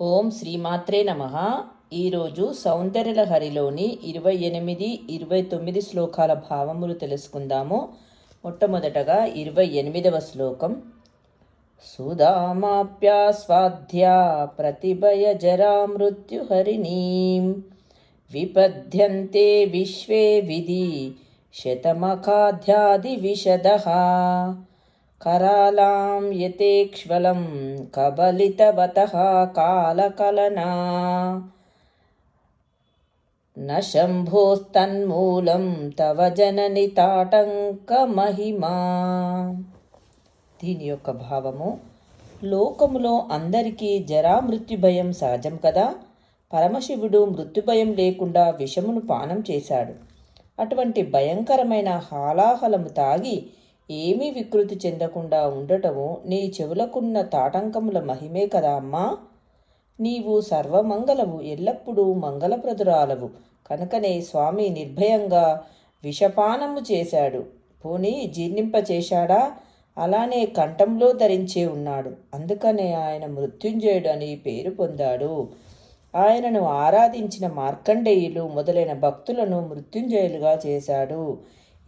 ఓం శ్రీమాత్రే నమ. ఈరోజు సౌందర్యలహరిలోని ఇరవై ఎనిమిది ఇరవై తొమ్మిది శ్లోకాల భావములు తెలుసుకుందాము. మొట్టమొదటగా ఇరవై ఎనిమిదవ శ్లోకం. సుధామాప్యాస్వాధ్యా ప్రతిభయ జరా మృత్యుహరిణీం. విపద్యంతే విశ్వే విధి శతమఖాధ్యాది విశదః करालां यतेक्ष्वलं कबलितवतः कालकलना न शम्भोस्तन्मूलं तव जननि తాటంకమహిమా దీని యొక్క భావము లోకములో అందరికీ జరా మృత్యు భయం సహజం కదా పరమశివుడు మృత్యుభయం లేకుండా విషమును పానం చేశాడు అటువంటి భయంకరమైన హాలాహలము తాగి ఏమీ వికృతి చెందకుండా ఉండటము నీ చెవులకున్న తాటంకముల మహిమే కదా అమ్మా. నీవు సర్వమంగళవు ఎల్లప్పుడూ మంగళప్రదురాలవు. కనుకనే స్వామి నిర్భయంగా విషపానము చేశాడు. పోనీ జీర్ణింపచేశాడా? అలానే కంఠంలో ధరించే ఉన్నాడు. అందుకనే ఆయన మృత్యుంజయుడు అని పేరు పొందాడు. ఆయనను ఆరాధించిన మార్కండేయులు మొదలైన భక్తులను మృత్యుంజయులుగా చేశాడు.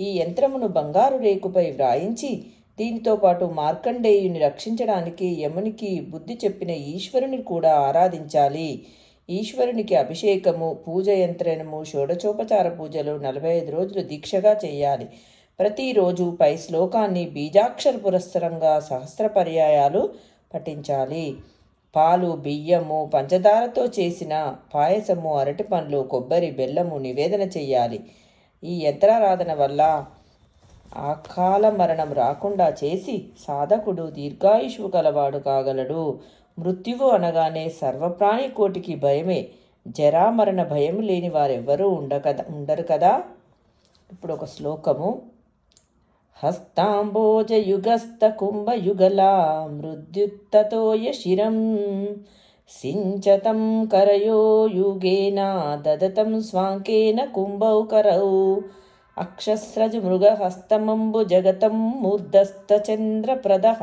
ఈ యంత్రమును బంగారు రేకుపై వ్రాయించి దీనితో పాటు మార్కండేయుని రక్షించడానికి యమునికి బుద్ధి చెప్పిన ఈశ్వరుని కూడా ఆరాధించాలి. ఈశ్వరునికి అభిషేకము పూజ యంత్రణము షోడచోపచార పూజలు నలభై ఐదు రోజులు దీక్షగా చేయాలి. ప్రతిరోజు పై శ్లోకాన్ని బీజాక్షర పురస్సరంగా సహస్ర పర్యాయాలు పఠించాలి. పాలు బియ్యము పంచదారతో చేసిన పాయసము అరటి పండ్లు కొబ్బరి బెల్లము నివేదన చేయాలి. ఈ యంత్రారాధన వల్ల అకాల మరణం రాకుండా చేసి సాధకుడు దీర్ఘాయుషు గలవాడు కాగలడు. మృత్యువు అనగానే సర్వప్రాణి కోటికి భయమే. జరామరణ భయం లేని వారెవ్వరూ ఉండక ఉండరు కదా? ఇప్పుడు ఒక శ్లోకము. హస్తాంబోజయుగస్థ కుంభయుగలా మృద్యుత్తతోయ శిరం. सिञ्चतं करयो युगेन ददतं स्वाङ्केन कुम्भौकरौ अक्षस्रजमृगहस्तमम्बुजगतं मूर्धस्तचन्द्रप्रदः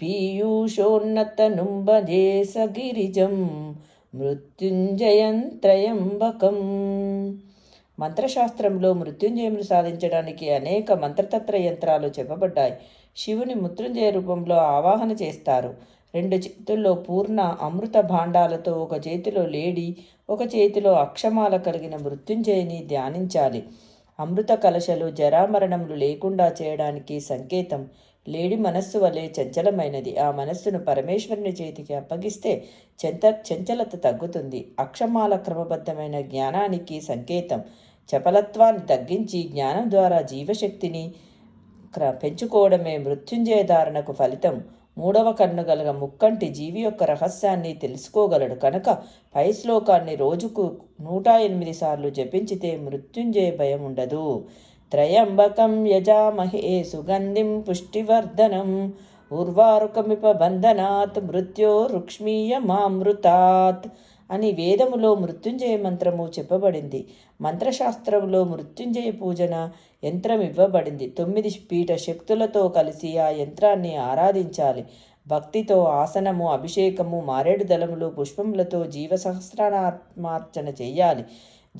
पीयूषोन्नतनुम्बजे सगिरिजं మృత్యుంజయం త్రయంబకం మంత్రశాస్త్రంలో మృత్యుంజయమును సాధించడానికి అనేక మంత్రతత్ర యంత్రాలు చెప్పబడ్డాయి శివుని మృత్యుంజయ రూపంలో ఆవాహన చేస్తారు రెండు చేతుల్లో పూర్ణ అమృత భాండాలతో ఒక చేతిలో లేడి ఒక చేతిలో అక్షమాల కలిగిన మృత్యుంజయని ధ్యానించాలి. అమృత కలశలు జరామరణములు లేకుండా చేయడానికి సంకేతం లేడి మనస్సు వలె చంచలమైనది. ఆ మనస్సును పరమేశ్వరుని చేతికి అప్పగిస్తే చెంత చంచలత తగ్గుతుంది. అక్షమాల క్రమబద్ధమైన జ్ఞానానికి సంకేతం చపలత్వాన్ని తగ్గించి జ్ఞానం ద్వారా జీవశక్తిని పెంచుకోవడమే మృత్యుంజయ ధారణకు ఫలితం. మూడవ కన్ను గలగ ముక్కంటి జీవి యొక్క రహస్యాన్ని తెలుసుకోగలడు కనుక పై శ్లోకాన్ని రోజుకు నూట ఎనిమిది సార్లు జపించితే మృత్యుంజయ భయం ఉండదు. త్రయంబకం యజామహే సుగంధిం పుష్టివర్ధనం ఊర్వారుకమిప బంధనాత్ మృత్యో రుక్ష్మీయమామృతాత్ అని వేదములో మృత్యుంజయ మంత్రము చెప్పబడింది. మంత్రశాస్త్రంలో మృత్యుంజయ పూజన యంత్రం ఇవ్వబడింది. తొమ్మిది పీఠ శక్తులతో కలిసి ఆ యంత్రాన్ని ఆరాధించాలి. భక్తితో ఆసనము అభిషేకము మారేడు దళములు పుష్పములతో జీవ చేయాలి.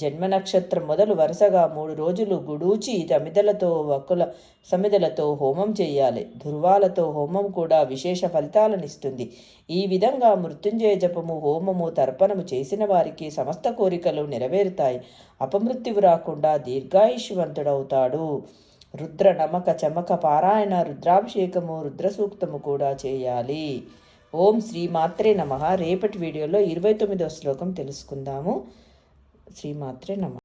జన్మ నక్షత్రం మొదలు వరుసగా మూడు రోజులు గుడూచి తమిదలతో వక్కుల సమిదలతో హోమం చేయాలి. ధృవాలతో హోమం కూడా విశేష ఫలితాలనిస్తుంది. ఈ విధంగా మృత్యుంజయ జపము హోమము తర్పణము చేసిన వారికి సమస్త కోరికలు నెరవేరుతాయి. అపమృత్యువు రాకుండా దీర్ఘాయుష్వంతుడవుతాడు. రుద్ర నమక చమక పారాయణ రుద్రాభిషేకము రుద్రసూక్తము కూడా చేయాలి. ఓం శ్రీ మాత్రే నమ. రేపటి వీడియోలో ఇరవై తొమ్మిదో శ్లోకం తెలుసుకుందాము. శ్రీమాత్రే నమ